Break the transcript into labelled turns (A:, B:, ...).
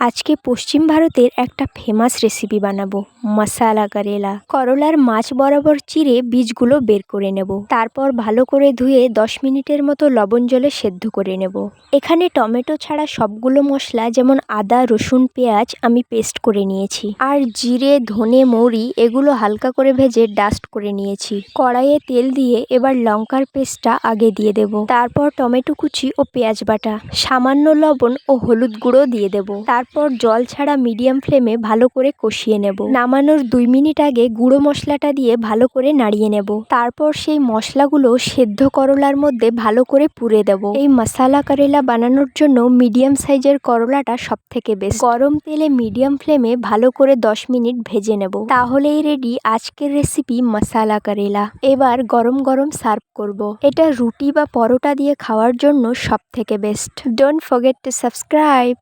A: আজকে পশ্চিম ভারতের একটা ফেমাস রেসিপি বানাবো মশালা কারেলা করলার মাছ বরাবর চিরে বীজগুলো বের করে নেব। তারপর ভালো করে ধুয়ে দশ মিনিটের মতো লবণ জলে সেদ্ধ করে নেব। এখানে টমেটো ছাড়া সবগুলো মশলা যেমন আদা, রসুন, পেঁয়াজ আমি পেস্ট করে নিয়েছি। আর জিরে, ধনে, মৌরি এগুলো হালকা করে ভেজে ডাস্ট করে নিয়েছি। কড়াইয়ে তেল দিয়ে এবার লঙ্কার পেস্টটা আগে দিয়ে দেব। তারপর টমেটো কুচি ও পেঁয়াজ বাটা। সামান্য লবণ ও হলুদ গুঁড়ো দিয়ে দেব। তারপর জল ছাড়া মিডিয়াম ফ্লেমে ভালো করে কষিয়ে নেব। নামানোর দুই মিনিট আগে গুঁড়ো মশলাটা দিয়ে ভালো করে নাড়িয়ে নেব। তারপর সেই মশলাগুলো সেদ্ধ করলার মধ্যে ভালো করে পুড়ে দেব। এই মশালা কারেলা বানানোর জন্য মিডিয়াম সাইজের করলাটা সব থেকে বেশ গরম তেলে মিডিয়াম ফ্লেমে ভালো করে দশ মিনিট ভেজে নেব। তাহলেই রেডি আজকের রেসিপি মশালা কারেলা। এবার গরম গরম সার্ভ করব। এটা রুটি বা পরোটা দিয়ে খাওয়ার জন্য সব থেকে best don't forget to subscribe